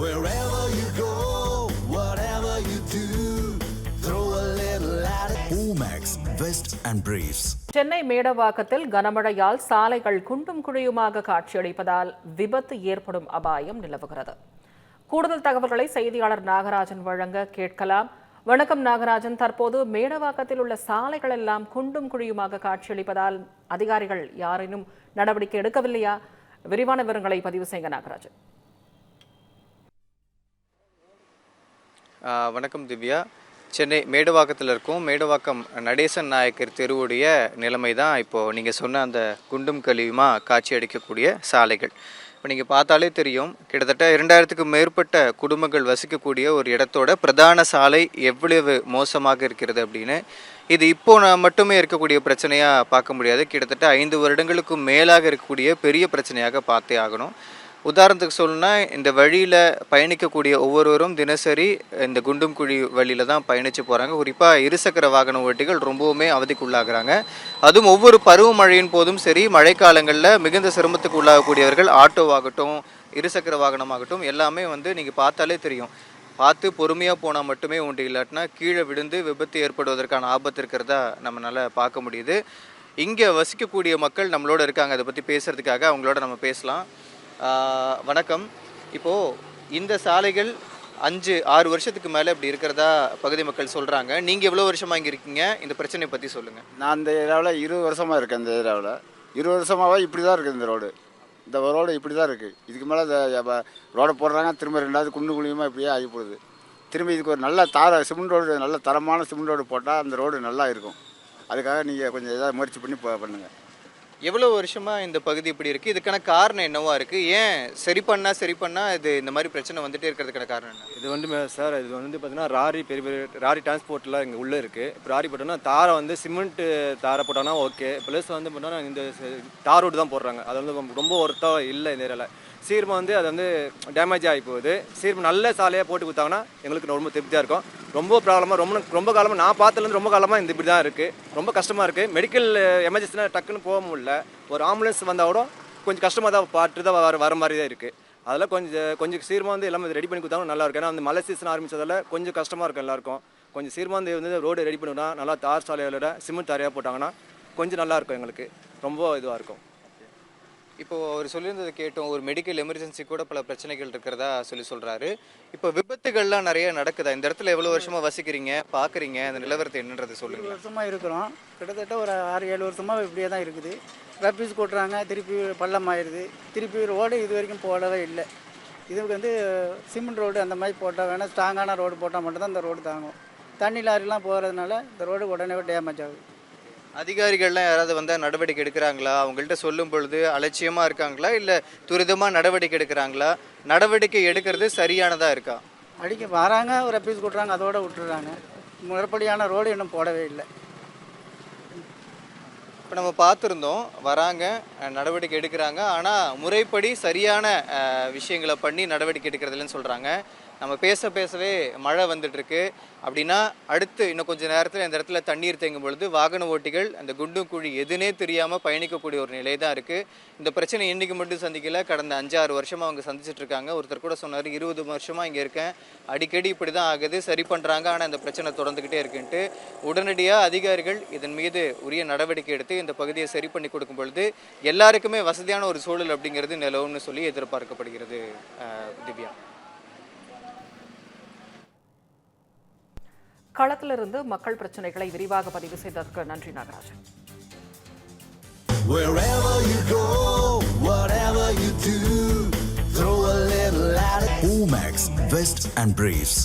Wherever you go, whatever you do, throw a little at it. Omax, Vest and Briefs. Chennai மேடவாக்கத்தில் கனமழையால் சாலைகள் குண்டும் குழியுமாக காட்சியளிப்பதால் விபத்து ஏற்படும் அபாயம் நிலவுகிறது. கூடுதல் தகவல்களை செய்தியாளர் நாகராஜன் வழங்க கேட்கலாம். வணக்கம் நாகராஜன். தற்போது மேடவாக்கத்தில் உள்ள சாலைகள் எல்லாம் குண்டும் குழியுமாக காட்சியளிப்பதால் அதிகாரிகள் யாரேனும் நடவடிக்கை எடுக்கவில்லையா? விரிவான விவரங்களை பதிவு செய்யுங்க நாகராஜன். வணக்கம் திவ்யா. சென்னை மேடுவாக்கத்தில் இருக்கும் மேடுவாக்கம் நடேசன் நாயக்கர் தெருவுடைய நிலைமை தான் இப்போது நீங்கள் சொன்ன அந்த குண்டும் கழிவுமாக காட்சி அடிக்கக்கூடிய சாலைகள். இப்போ நீங்கள் பார்த்தாலே தெரியும் கிட்டத்தட்ட இரண்டாயிரத்துக்கு மேற்பட்ட குடும்பங்கள் வசிக்கக்கூடிய ஒரு இடத்தோட பிரதான சாலை எவ்வளவு மோசமாக இருக்கிறது அப்படின்னு இது இப்போ நான் மட்டுமே இருக்கக்கூடிய பிரச்சனையாக பார்க்க முடியாது. கிட்டத்தட்ட ஐந்து வருடங்களுக்கும் மேலாக இருக்கக்கூடிய பெரிய பிரச்சனையாக பார்த்தே ஆகணும். உதாரணத்துக்கு சொல்லணும்னா இந்த வழியில் பயணிக்கக்கூடிய ஒவ்வொருவரும் தினசரி இந்த குண்டும் குழி வழியில் தான் பயணித்து போகிறாங்க குறிப்பாக இருசக்கர வாகன ஓட்டிகள் ரொம்பவுமே அவதிக்குள்ளாகிறாங்க. அதுவும் ஒவ்வொரு பருவமழையின் போதும் சரி மழைக்காலங்களில் மிகுந்த சிரமத்துக்கு உள்ளாகக்கூடியவர்கள் ஆட்டோவாகட்டும் இருசக்கர வாகனமாகட்டும் எல்லாமே வந்து நீங்கள் பார்த்தாலே தெரியும். பார்த்து பொறுமையாக போனால் மட்டுமே உண்டு. இல்லாட்டினா கீழே விழுந்து விபத்து ஏற்படுவதற்கான ஆபத்து இருக்கிறதா நம்மளால் பார்க்க முடியுது. இங்கே வசிக்கக்கூடிய மக்கள் நம்மளோட இருக்காங்க. அதை பற்றி பேசுகிறதுக்காக அவங்களோட நம்ம பேசலாம். வணக்கம். இப்போது இந்த சாலைகள் அஞ்சு ஆறு வருஷத்துக்கு மேலே இப்படி இருக்கிறதா பகுதி மக்கள் சொல்கிறாங்க நீங்கள் எவ்வளோ வருஷமாக இங்கே இருக்கீங்க? இந்த பிரச்சனையை பற்றி சொல்லுங்கள் நான் இந்த ஏரியாவில் இருபது வருஷமாக இருக்கேன் இந்த ஏரியாவில். இருபது வருஷமாகவே இப்படி தான் இருக்குது இந்த ரோடு. இந்த ரோடு இப்படி தான் இருக்குது இதுக்கு மேலே இந்த ரோடை போடுறாங்க திரும்ப ரெண்டாவது குண்டு குழியுமா இப்படியே ஆகி திரும்ப இதுக்கு ஒரு நல்ல தார சிமெண்ட் ரோடு நல்ல தரமான சிமெண்ட் ரோடு போட்டால் அந்த ரோடு நல்லா இருக்கும். அதுக்காக நீங்கள் கொஞ்சம் ஏதாவது முயற்சி பண்ணி பண்ணுங்கள் எவ்வளோ வருஷமாக இந்த பகுதி இப்படி இருக்குது இதுக்கான காரணம் என்னவா இருக்குது ஏன் சரி பண்ணா சரி பண்ணால் இது இந்த மாதிரி பிரச்சனை வந்துட்டே இருக்கிறதுக்கான காரணம் என்ன? இது வந்து சார் இது வந்து பார்த்தீங்கன்னா ராரி பெரிய பெரிய ராரி டிரான்ஸ்போர்ட்லாம் இங்கே உள்ளே இருக்குது இப்போ ராரி போட்டோம்னா தாரை வந்து சிமெண்ட்டு தாரை போட்டோம்னா ஓகே. ப்ளஸ் வந்து பார்த்தோன்னா இந்த தார் ரோடு தான் போடுறாங்க. அது வந்து ரொம்ப- ரொம்ப இல்லை இந்த ஏரியாவில் சீர்மம் வந்து அது வந்து டேமேஜ் ஆகி போகுது. சீர்மம் நல்ல சாலையாக போட்டு கொடுத்தாங்கன்னா எங்களுக்கு ரொம்ப திருப்தியாக இருக்கும். ரொம்ப ப்ராப்ளமாக ரொம்ப ரொம்ப காலமாக நான் பார்த்ததுலேருந்து ரொம்ப காலமாக இந்த இப்படி தான் இருக்குது ரொம்ப கஷ்டமாக இருக்குது மெடிக்கல் எமர்ஜென்சினா eh, டக்குன்னு போக முடியல. ஒரு ஆம்புலன்ஸ் வந்தால் கூட கொஞ்சம் கஷ்டமாக தான் பார்த்து தான் வர வர மாதிரி தான் இருக்குது அதெல்லாம் கொஞ்சம் கொஞ்சம் சீர்மா வந்து எல்லாமே ரெடி பண்ணி கொடுத்தாலும் நல்லா இருக்கும். ஏன்னா அந்த மழை சீசன் ஆரம்பித்ததால் கொஞ்சம் கஷ்டமாக இருக்கும் எல்லாருக்கும். கொஞ்சம் சீர்மா வந்து வந்து ரோடு ரெடி பண்ணிவிட்டா நல்லா தார் சாலையோட சிமெண்ட் தரையாக போட்டாங்கன்னா கொஞ்சம் நல்லா இருக்கும் எங்களுக்கு. ரொம்ப இதுவாக இருக்கும். இப்போ அவர் சொல்லியிருந்ததை கேட்டோம் ஒரு மெடிக்கல் எமர்ஜென்சி கூட பல பிரச்சனைகள் இருக்கிறதா சொல்லி சொல்றாரு. இப்போ விபத்துகள்லாம் நிறைய நடக்குதா? இந்த இடத்துல எவ்வளவு வருஷமா வசிக்கிறீங்க பாக்குறீங்க அந்த நிலவரத்தை என்னன்றது ஏழு சொல்லுங்க வருஷமாக இருக்கிறோம். கிட்டத்தட்ட ஒரு ஆறு ஏழு வருஷமாக இப்படியே தான் இருக்குது. ரப்பீஸ் கொட்டுறாங்க திருப்பி பள்ளம் ஆயிடுது. திருப்பி ரோடு இது வரைக்கும் போடவே இல்லை. இதுக்கு வந்து சிமெண்ட் ரோடு அந்த மாதிரி போட்டால் வேணால் ஸ்ட்ராங்கான ரோடு போட்டால் மட்டும்தான் இந்த ரோடு தாங்கும். தண்ணி லாரிலாம் போகிறதுனால இந்த ரோடு உடனே டேமேஜ் ஆகுது. அதிகாரிகள்லாம் யாராவது வந்தா நடவடிக்கை எடுக்கிறாங்களா? அவங்கள்ட்ட சொல்லும் பொழுது அலட்சியமா இருக்காங்களா? இல்ல துரிதமா நடவடிக்கை எடுக்கிறாங்களா? நடவடிக்கை எடுக்கிறது சரியானதா இருக்கா? அடிக்க வராங்க ஒரு ரப்பீஸ் கொட்டுறாங்க அதோட விட்டுறாங்க. முறைப்படியான ரோடு இன்னும் போடவே இல்லை. இப்போ நம்ம பார்த்துருந்தோம் வராங்க நடவடிக்கை எடுக்கிறாங்க ஆனால் முறைப்படி சரியான விஷயங்களை பண்ணி நடவடிக்கை எடுக்கிறதில்லன்னு சொல்கிறாங்க நம்ம பேச பேசவே மழை வந்துட்டுருக்கு. அப்படின்னா அடுத்து இன்னும் கொஞ்சம் நேரத்தில் இந்த இடத்துல தண்ணீர் தேங்கும் பொழுது வாகன ஓட்டிகள் அந்த குண்டும் குழி எதுனே தெரியாமல் பயணிக்கக்கூடிய ஒரு நிலை தான் இருக்குது இந்த பிரச்சனை இன்றைக்கு மட்டும் சந்திக்கல. கடந்த அஞ்சாறு வருஷமாக அவங்க சந்திச்சிட்டு இருக்காங்க ஒருத்தர் கூட சொன்னார் இருபது வருஷமாக இங்கே இருக்கேன். அடிக்கடி இப்படி தான் ஆகுது. சரி பண்ணுறாங்க ஆனால் இந்த பிரச்சனை தொடர்ந்துக்கிட்டே இருக்குன்ட்டு. உடனடியாக அதிகாரிகள் இதன் மீது உரிய நடவடிக்கை எடுத்து இந்த பகுதியை சரி பண்ணி கொடுக்கும் பொழுது எல்லாருக்குமே வசதியான ஒரு சூழல் அப்படிங்கிறது நிலவும்னு சொல்லி எதிர்பார்க்கப்படுகிறது திவ்யா. களத்திலிருந்து மக்கள் பிரச்சனைகளை விரிவாக பதிவு செய்ததற்கு நன்றி Nagarajan Wherever you go, whatever you do, throw a little at it. Omax, Vest and Briefs.